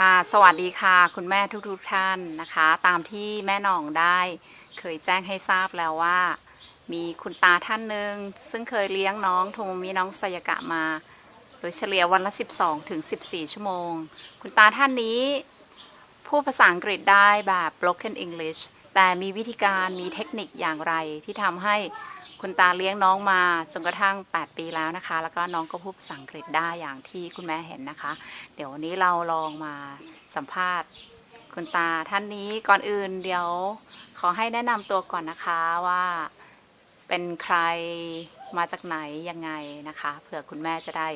ค่ะ สวัสดีค่ะ คุณแม่ทุกๆทท่านนะคะ ตามที่แม่น่องได้เคยแจ้งให้ทราบแล้วว่า มีคุณตาท่านหนึ่งซึ่งเคยเลี้ยงน้องโทโมมิน้องไซยากะมา โดยเฉลี่ยวันละ 12ถึง14 ชั่วโมง คุณตาท่านนี้พูดภาษาอังกฤษได้แบบ broken English แต่มีวิธีการมีเทคนิคอย่างไรที่ทำให้ คุณตาเลี้ยงน้องมาจนกระทั่ง 8 ปีแล้วนะคะ แล้วก็น้องก็พูดภาษาอังกฤษได้อย่างที่คุณแม่เห็นนะคะ เดี๋ยววันนี้เราลองมาสัมภาษณ์คุณตาท่านนี้ก่อนอื่นเดี๋ยวขอให้แนะนำตัวก่อนนะคะว่าเป็นใครมาจากไหนยังไงนะคะ เผื่อคุณแม่จะได้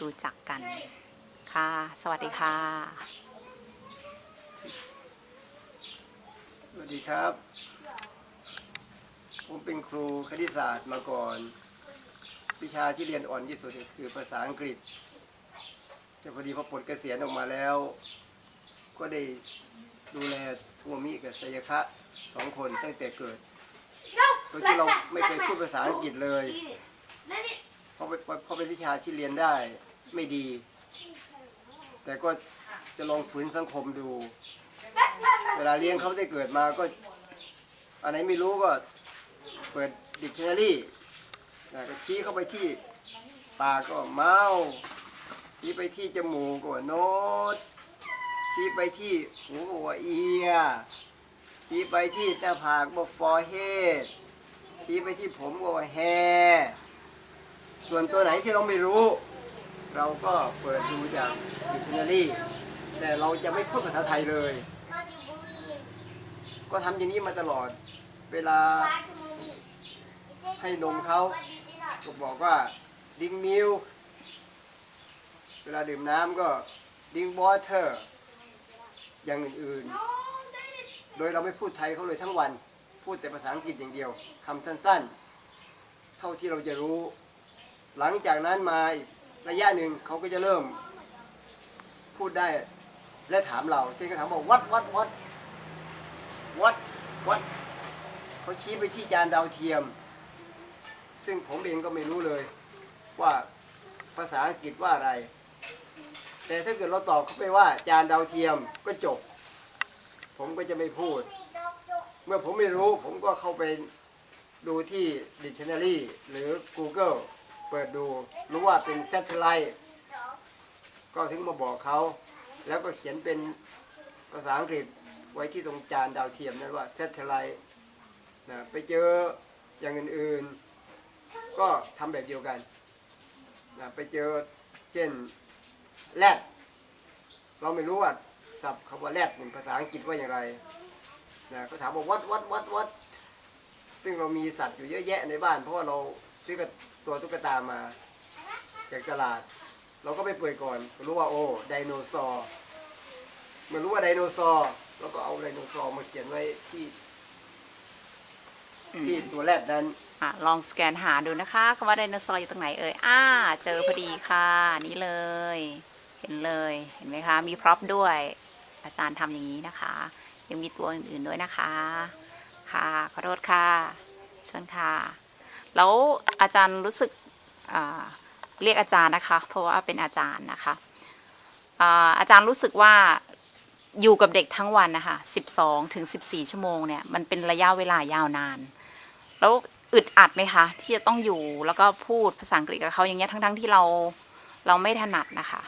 รู้จักกันค่ะ สวัสดีค่ะ สวัสดีครับ ผมเป็นครูคณิตศาสตร์มาก่อน วิชาที่เรียนอ่อนที่สุดคือภาษาอังกฤษแต่พอดีพอปลดเกษียณออกมาแล้ว ก็ได้ดูแลทัวมิกับสยคะสองคนตั้งแต่เกิดโดยที่เราไม่เคยพูดภาษาอังกฤษเลยเพราะเป็นเพราะเป็นวิชาที่เรียนได้ไม่ดี แต่ก็จะลองฝืนสังคมดู เวลาเลี้ยงเขาได้เกิดมาก็อันไหนไม่รู้ก็ ปิดดิกชันนารีก็ชี้เข้าไปที่ปากก็เมาชี้ไปที่จมูกก็โน้ตชี้ไปที่หูก็ว่าเอียชี้ไปที่หน้าผากก็ฟอเฮดชี้ไปที่ผมก็ว่าแฮส่วนตัวไหนที่เราไม่รู้ เราก็เปิดดูจากดิกชันนารีแต่เราจะไม่พูดภาษาไทยเลย ก็ทำอย่างนี้มาตลอด เวลา ให้นมเขาก็บอกว่าดิงมิลเวลาดื่มน้ำก็ดิงวอเตอร์อย่างอื่นๆ โดยเราไม่พูดไทยเขาเลยทั้งวัน พูดแต่ภาษาอังกฤษอย่างเดียวคำสั้นๆ เท่าที่เราจะรู้ หลังจากนั้นมาอีกระยะหนึ่งเขาก็จะเริ่มพูดได้และถามเรา เช่นก็ถามบอกวัดวัดวัดวัดวัดเขาชี้ไปที่จานดาวเทียม ซึ่งผมเองก็ไม่รู้เลยว่าภาษาอังกฤษว่าอะไร แต่ถ้าเกิดเราตอบเขาไปว่าจานดาวเทียมก็จบ ผมก็จะไม่พูด เมื่อผมไม่รู้ผมก็เข้าไปดูที่ Dictionary หรือ Google เปิดดูรู้ว่าเป็น Satellite ก็ถึงมาบอกเขา แล้วก็เขียนเป็นภาษาอังกฤษไว้ที่ตรงจานดาวเทียมนั้นว่า Satellite นะไปเจออย่างอื่นๆ ก็ทำแบบเดียวกันนะไปเจอเช่นแรดเราไม่รู้ว่าศัพท์คำว่าแรดเป็นภาษาอังกฤษว่าอย่างไรนะก็ถามว่าวัดวัดวัดวัดซึ่งเรามีสัตว์อยู่เยอะแยะในบ้าน เพราะว่าเราซื้อตัวตุ๊กตามาจากตลาด เราก็ไปเปิดก่อนรู้ว่าโอ้ไดโนเสาร์เมื่อรู้ว่าไดโนเสาร์เราก็เอาไดโนเสาร์มาเขียนไว้ที่ ที่ตัวแรกนั้นอะลองสแกนหาดูนะคะคำว่าไดโนเสาร์อยู่ตรงไหนเอ่ยอ่าเจอพอดีค่ะ นี่เลย เห็นเลยเห็นไหมคะ มีพร็อพด้วย อาจารย์ทำอย่างนี้นะคะ ยังมีตัวอื่นๆด้วยนะคะ ค่ะขอโทษค่ะเชิญค่ะ แล้วอาจารย์รู้สึกอ่าเรียกอาจารย์นะคะ เพราะว่าเป็นอาจารย์นะคะอ่าอาจารย์รู้สึกว่าอยู่กับเด็กทั้งวันนะคะ 12 ถึง 14 ชั่วโมงเนี่ย มันเป็นระยะเวลายาวนาน แล้วอึดอัดไหมคะ ที่จะต้องอยู่แล้วก็พูดภาษาอังกฤษกับเขาอย่างเงี้ยทั้งๆที่เราเราไม่ถนัดนะคะ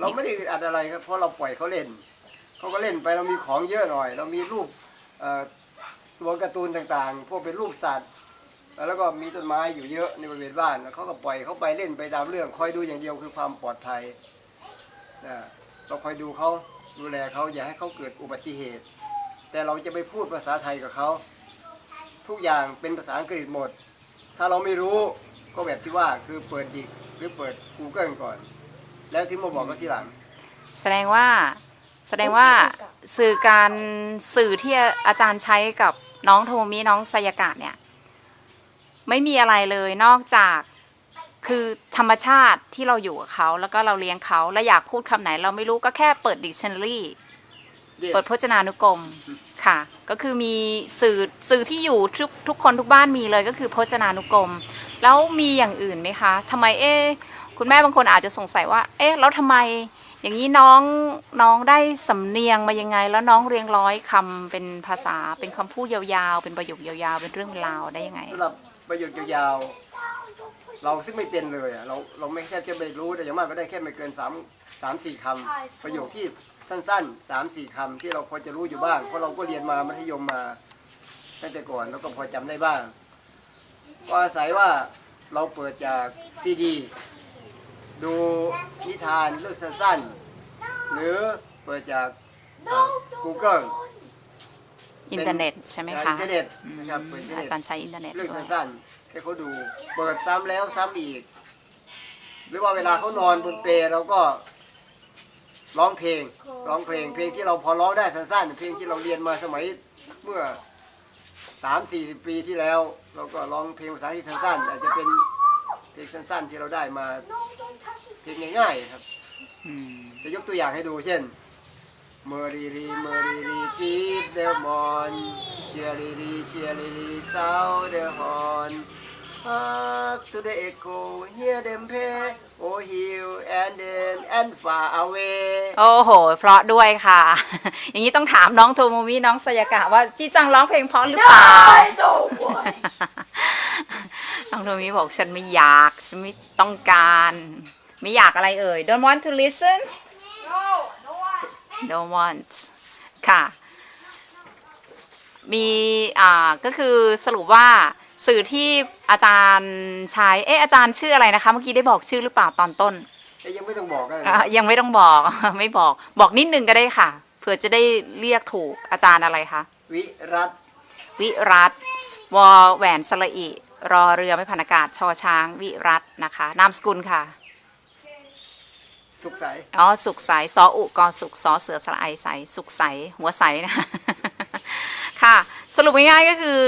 เราไม่ได้อึดอัดอะไรครับ เพราะเราปล่อยเขาเล่นเขาก็เล่นไปเรามีของเยอะหน่อย เรามีรูปตัวการ์ตูนต่างๆ พวกเป็นรูปสัตว์แล้วก็มีต้นไม้อยู่เยอะในบริเวณบ้านแล้วเขาก็ปล่อยเขาไปเล่นไปตามเรื่องคอยดูอย่างเดียวคือความปลอดภัยนะเราคอยดูเขาดูแลเขาอย่าให้เขาเกิดอุบัติเหตุ แต่เราจะไปพูดภาษาไทยกับเขา ทุกอย่างเป็นภาษาอังกฤษหมด ถ้าเราไม่รู้ก็แบบที่ว่าคือเปิดดิกหรือเปิด Google ก่อน แล้วถึงมาบอกเขาทีหลัง แสดงว่าแสดงว่าสื่อการสื่อที่อาจารย์ใช้กับน้องโทมิน้องไซยากะเนี่ย ไม่มีอะไรเลยนอกจากคือธรรมชาติที่เราอยู่กับเขา แล้วก็เราเลี้ยงเขา แล้วอยากพูดคำไหนเราไม่รู้ก็แค่เปิดดิกชันนารี Yes เปิดพจนานุกรมค่ะ ก็คือมีสื่อสื่อที่อยู่ทุกทุกคนทุกบ้านมีเลยก็คือพจนานุกรม แล้วมีอย่างอื่นไหมคะทำไมเอ๊ะคุณแม่บางคนอาจจะสงสัยว่า เอ๊ะแล้วทำไม อย่างนี้น้องน้องได้สำเนียงมายังไง แล้วน้องเรียงร้อยคำเป็นภาษาเป็นคำพูดยาวๆ เป็นประโยคยาวๆ เป็นเรื่องเป็นราวได้ยังไง สำหรับประโยคยาวๆเราซึ่งไม่เป็นเลยอะเราเราไม่แทบจะไม่รู้แต่อย่างมากก็ได้แค่ไม่เกินสามสามสี่คำประโยคที่ สั้นๆสามสี่คำที่เราพอจะรู้อยู่บ้าง เพราะเราก็เรียนมามัธยมมาตั้งแต่ก่อนเราก็พอจำได้บ้างก็อาศัยว่าเราเปิดจากซีดี ดูนิทานเรื่องสั้นๆ หรือเปิดจากอ่า Google อินเทอร์เน็ตใช่ไหมคะอินเทอร์เน็ตนะครับเปิดอินเทอร์อาเน็ตจารย์ใช้อินเทอร์เน็ตเรื่องด้วยสั้นๆให้เขาดู เปิดซ้ำแล้วซ้ำอีก หรือว่าเวลาเขานอนบนเปลเราก็ ร้องเพลงร้องเพลงเพลงที่เราพอร้องได้สั้นๆเพลงที่เราเรียนมาสมัยเมื่อสามสี่สิบปีที่แล้ว เราก็ร้องเพลงภาษาที่สั้นๆอาจจะเป็นเพลงสั้นๆที่เราได้มาเพลงง่ายๆครับอืมจะยกตัวอย่างให้ดูเช่นเมอรีรีเมอรีรีกีดเดอมอนเชียรีรีเชียรีรีซาวเดอฮอน Hark to the echo hear them play oh hill and then and far away โอ้โห เพราะด้วยค่ะ อย่างนี้ต้องถามน้องโทโมมิน้องสยากะว่าจีจังร้องเพลงเพราะหรือเปล่าน้องโทโมมิบอกฉันไม่อยาก ฉันไม่ต้องการ ไม่อยากอะไรเอ่ย don't want to listen don't want ค่ะ มี อ่า ก็คือสรุปว่า สื่อที่อาจารย์ใช้เอ๊ะอาจารย์ชื่ออะไรนะคะ เมื่อกี้ได้บอกชื่อหรือเปล่าตอนต้นเอ้ยยังไม่ต้องบอกกันอะยังไม่ต้องบอก ไม่บอก บอกนิดนึงก็ได้ค่ะ เผื่อจะได้เรียกถูกอาจารย์อะไรคะวิรัตวิรัตวอแหวนสระอิรอเรือไม่ผ่านอากาศชอช้างวิรัตนะคะ นามสกุลค่ะสุขใสอ๋อสุขใสซออุกอสุขซอเสือสระไอใสสุขใสหัวใสนะคะ ค่ะ สรุปง่ายๆก็คือ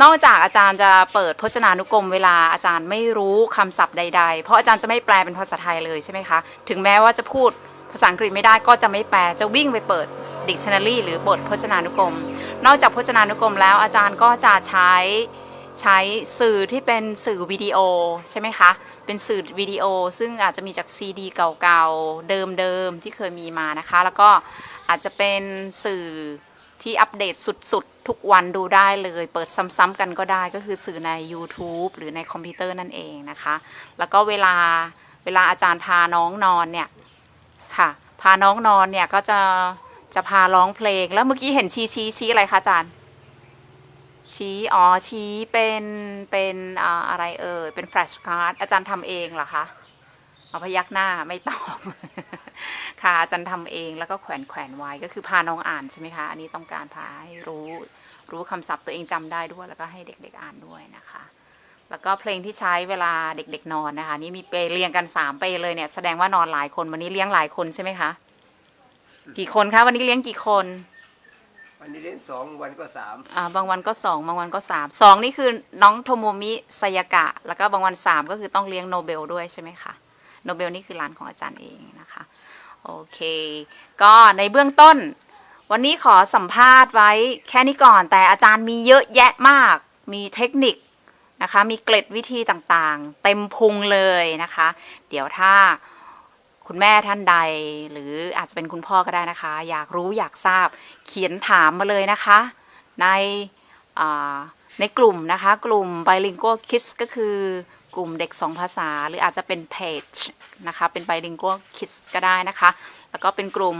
นอกจากอาจารย์จะเปิดพจนานุกรมเวลาอาจารย์ไม่รู้คำศัพท์ใด ๆ เพราะอาจารย์จะไม่แปลเป็นภาษาไทยเลยใช่ไหมคะ ถึงแม้ว่าจะพูดภาษาอังกฤษไม่ได้ก็จะไม่แปลจะวิ่งไปเปิด dictionary หรือบทพจนานุกรม นอกจากพจนานุกรมแล้วอาจารย์ก็จะใช้ใช้สื่อที่เป็นสื่อวิดีโอใช่ไหมคะ เป็นสื่อวิดีโอ ซึ่งอาจจะมีจากซีดีเก่าๆ เดิมๆ ที่เคยมีมานะคะ แล้วก็อาจจะเป็นสื่อ ที่อัปเดตสุดๆ ทุกวันดูได้เลย เปิดซ้ำๆกันก็ได้ก็คือสื่อใน YouTube หรือในคอมพิวเตอร์นั่นเองนะคะ แล้วก็เวลาเวลาอาจารย์พาน้องนอนเนี่ยค่ะ พาน้องนอนเนี่ยก็จะจะพาร้องเพลง แล้วเมื่อกี้เห็นชี้ชี้ชี้อะไรคะอาจารย์ ชี้อ๋อชี้เป็นเป็นออะไรเอ่ยเป็นแฟลชการ์ดอาจารย์ทำเองเหรอคะเอาพยักหน้าไม่ตอบ ค่ะอาจารย์ทำเองแล้วก็แขวนแขวนไว้ก็คือพาน้องอ่านใช่ไหมคะอันนี้ต้องการพาให้รู้รู้คำศัพท์ตัวเองจำได้ด้วย แล้วก็ให้เด็กๆอ่านด้วยนะคะ แล้วก็เพลงที่ใช้เวลาเด็กๆนอนนะคะ นี่มีเปลเรียงกันสามเปลเลยเนี่ยแสดงว่านอนหลายคนวันนี้เลี้ยงหลายคนใช่ไหมคะกี่คนคะวันนี้เลี้ยงกี่คนวันนี้เล่นสองวันก็สามอ่าบางวันก็สองบางวันก็สามสองนี่คือน้องโทโมมิสยากะ แล้วก็บางวันสามก็คือต้องเลี้ยงโนเบลด้วยใช่ไหมคะโนเบลนี่คือร้านของอาจารย์เองนะคะ โอเค ก็ในเบื้องต้น วันนี้ขอสัมภาษณ์ไว้แค่นี้ก่อน แต่อาจารย์มีเยอะแยะมาก มีเทคนิคนะคะ มีเกล็ดวิธีต่างๆ เต็มพุงเลยนะคะ เดี๋ยวถ้าคุณแม่ท่านใด หรืออาจจะเป็นคุณพ่อก็ได้นะคะ อยากรู้อยากทราบเขียนถามมาเลยนะคะ ในในกลุ่มนะคะ กลุ่ม bilingual kids ก็คือ กลุ่มเด็กสองภาษา หรืออาจจะเป็นเพจนะคะ เป็น bilingual kids ก็ได้นะคะ แล้วก็เป็นกลุ่ม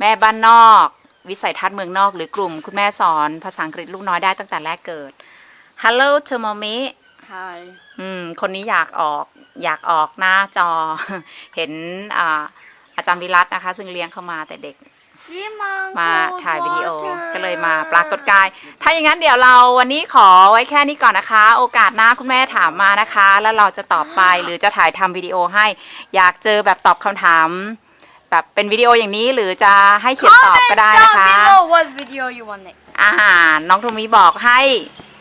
แม่บ้านนอก วิสัยทัศน์เมืองนอก หรือกลุ่มคุณแม่สอนภาษาอังกฤษลูกน้อยได้ตั้งแต่แรกเกิด Hello to mommy Hi. อืมคนนี้อยากออกอยากออกหน้าจอ เห็นอ่าอาจารย์วิรัตนะคะ ซึ่งเลี้ยงเข้ามาแต่เด็ก มาถ่ายวิดีโอก็เลยมาปรากฏกาย ถ้าอย่างนั้นเดี๋ยวเราวันนี้ขอไว้แค่นี้ก่อนนะคะ โอกาสหน้าคุณแม่ถามมานะคะ แล้วเราจะตอบไปหรือจะถ่ายทำวิดีโอให้ อยากเจอแบบตอบคำถาม แบบเป็นวิดีโออย่างนี้หรือจะให้เขียนตอบก็ได้นะคะ Comment down below what video you want next. อาหารน้องโทมิบอกให้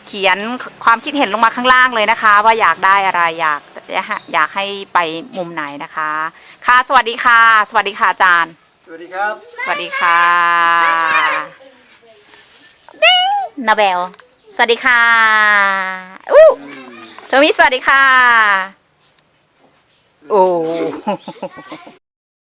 เขียนความคิดเห็นลงมาข้างล่างเลยนะคะ ว่าอยากได้อะไรอยากอยากให้ไปมุมไหนนะคะ ค่ะสวัสดีค่ะ สวัสดีค่ะอาจารย์ สวัสดีครับ สวัสดีค่ะดิ้งนาเบล สวัสดีค่ะอู้โทมิสวัสดีค่ะ โอ้